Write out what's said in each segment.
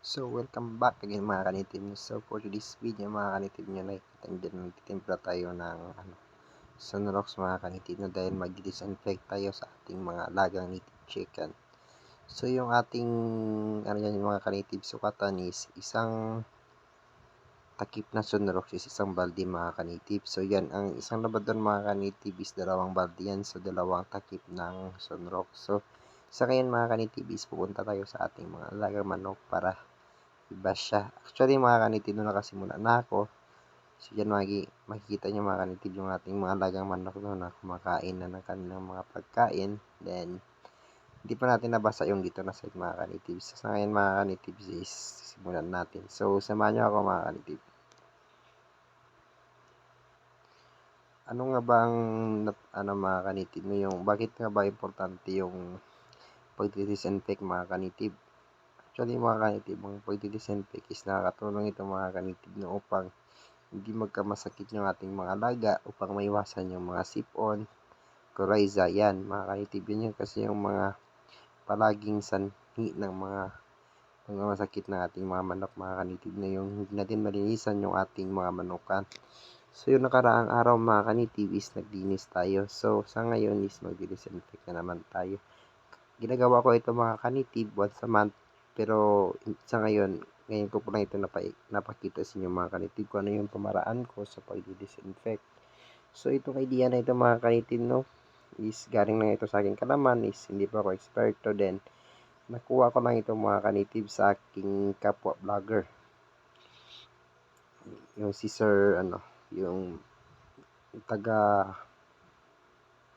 So, welcome back again mga kanitib nyo. So, for today's video mga kanitib nyo, nakikita nyo dyan, magtitimpla tayo ng ano, sunrocks mga kanitib nyo dahil mag-disinfect tayo sa ating mga alagang native chicken. So, yung ating, ano yan, mga kanitib sukatan is isang takip na sunrocks is isang balde mga kanitib. So, yan, ang isang labador mga kanitib is dalawang balde yan. So, dalawang takip ng sunrocks. So, sa ngayon mga kanitibis, pupunta tayo sa ating mga alagang manok para iba siya. Actually mga kanitib, nung nakasimula na ako, so yan magi, makikita nyo mga kanitib yung ating mga alagang manok no, na kumakain na ng kanilang mga pagkain. Then, hindi pa natin nabasa yung dito na side mga kanitib. So, sa ngayon mga kanitib is simulan natin. So, samahan nyo ako mga kanitib. Ano nga ba ang ano mga kanitib no yung bakit nga ba importante yung pagdi-disinfect mga kanitib. Actually mga kanitib, ang pagdi-disinfect is nakakatulong ito mga kanitib no, upang hindi magkamasakit yung ating mga laga upang maiwasan yung mga sipon, coryza, yan mga kanitib. Yan yung kasi yung mga palaging sanhi ng mga mga masakit ng ating mga manok mga kanitib na yung hindi natin malinisan yung ating mga manukan. So yung nakaraang araw mga kanitib is naglinis tayo. So sa ngayon is magdi-disinfect na naman tayo ginagawa ko ito mga kanitib once a month pero sa ngayon ngayon ko po lang ito napa, napakita sa inyo mga kanitib ko ano yung pamaraan ko sa pagdi-disinfect. So itong idea na ito mga kanitib no? Is galing na ito sa aking kalaman is hindi pa ako eksperto din nakuha ko lang ito mga kanitib sa aking kapwa vlogger. Yung si sir ano yung taga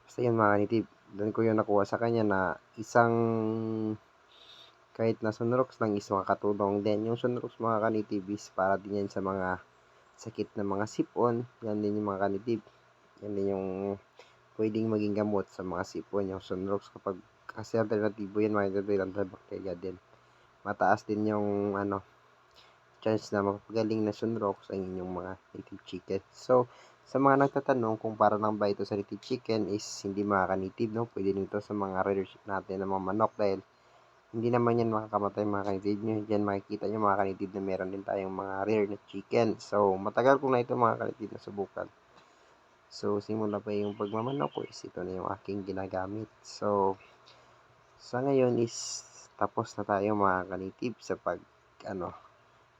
basta yun mga kanitib doon ko yung nakuha sa kanya na isang kahit na sunrocks lang is makakatulong din. Yung sunrocks mga kanitibis para din yan sa mga sakit na mga sipon. Yan din yung mga kanitib. Yan din yung pwedeng maging gamot sa mga sipon. Yung sunrocks kapag kasi alternatibo yan kanitib antibacteria din. Mataas din yung ano chance na mapagaling na sunrocks ang inyong mga native chicken. So, sa mga nagtatanong kung para lang ba ito sa native chicken is hindi makakanitib, no? Pwede nito sa mga readership natin ng mga manok dahil hindi naman yan makakamatay mga kanitib nyo. Diyan makikita nyo mga kanitib na meron din tayong mga rare na chicken. So, matagal ko na ito mga kanitib na subukan. So, simula pa yung pagmamanok ko is ito na yung aking ginagamit. So, sa ngayon is tapos na tayo mga kanitib sa pag, ano,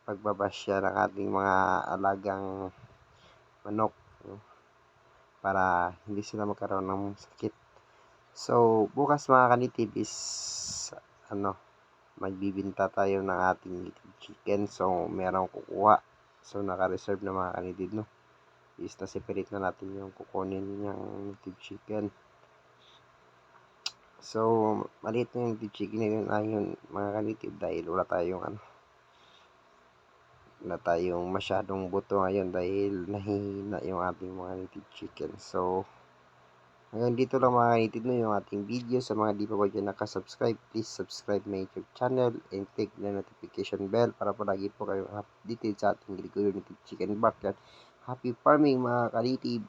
pagbabasya ng ating mga alagang manok para hindi sila magkaroon ng sakit. So, bukas mga kanitib is ano, magbibinta tayo ng ating native chicken. So, merong kukuha. So, naka-reserve na mga kanitib, no? Is na separate na natin yung kukunin yung native chicken. So, maliit na yung native chicken na yun, ayun, mga kanitib, dahil wala tayong ano, na tayong masyadong buto ngayon dahil nahihina yung ating mga native chicken. So, hanggang dito lang mga native no yung ating video. Sa mga di pa ba dyan nakasubscribe, please subscribe my YouTube channel and click the notification bell para palagi po kayo updated sa ating Gregorio Native Chicken Backyard. Happy farming mga kanitib!